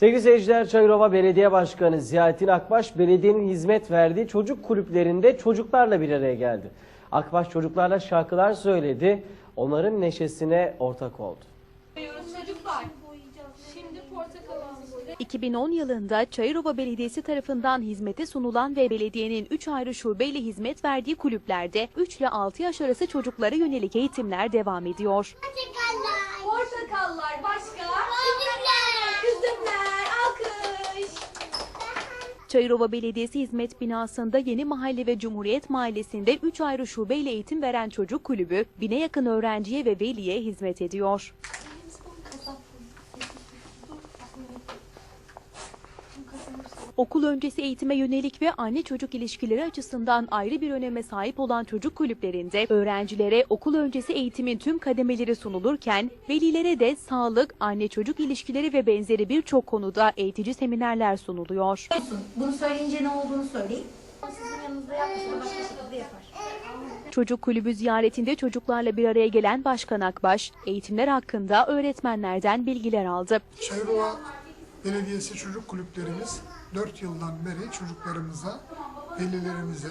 Sevgili seyirciler, Çayırova Belediye Başkanı Ziyaettin Akbaş, belediyenin hizmet verdiği çocuk kulüplerinde çocuklarla bir araya geldi. Akbaş çocuklarla şarkılar söyledi, onların neşesine ortak oldu. Çocuklar, şimdi portakal aldık. 2010 yılında Çayırova Belediyesi tarafından hizmete sunulan ve belediyenin 3 ayrı şubeyle hizmet verdiği kulüplerde 3 ile 6 yaş arası çocuklara yönelik eğitimler devam ediyor. Portakallar başka? Çayırova Belediyesi Hizmet Binası'nda Yeni Mahalle ve Cumhuriyet Mahallesi'nde 3 ayrı şubeyle eğitim veren çocuk kulübü bine yakın öğrenciye ve veliye hizmet ediyor. Okul öncesi eğitime yönelik ve anne çocuk ilişkileri açısından ayrı bir öneme sahip olan çocuk kulüplerinde öğrencilere okul öncesi eğitimin tüm kademeleri sunulurken velilere de sağlık, anne çocuk ilişkileri ve benzeri birçok konuda eğitici seminerler sunuluyor. Bunu söyleyince ne olduğunu söyleyin. Sizin yanınızda yapmasın, başka şekilde yapar. Çocuk kulübü ziyaretinde çocuklarla bir araya gelen Başkan Akbaş, eğitimler hakkında öğretmenlerden bilgiler aldı. Çayırova Belediyesi çocuk kulüplerimiz 4 yıldan beri çocuklarımıza, velilerimize,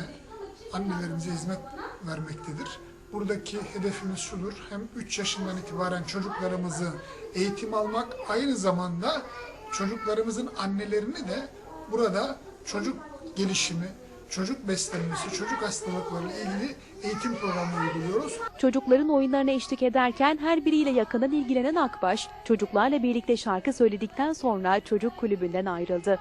annelerimize hizmet vermektedir. Buradaki hedefimiz şudur, hem 3 yaşından itibaren çocuklarımızı eğitim almak, aynı zamanda çocuklarımızın annelerini de burada çocuk gelişimi, çocuk beslenmesi, çocuk hastalıklarıyla ilgili eğitim programı uyguluyoruz. Çocukların oyunlarına eşlik ederken her biriyle yakından ilgilenen Akbaş, çocuklarla birlikte şarkı söyledikten sonra çocuk kulübünden ayrıldı.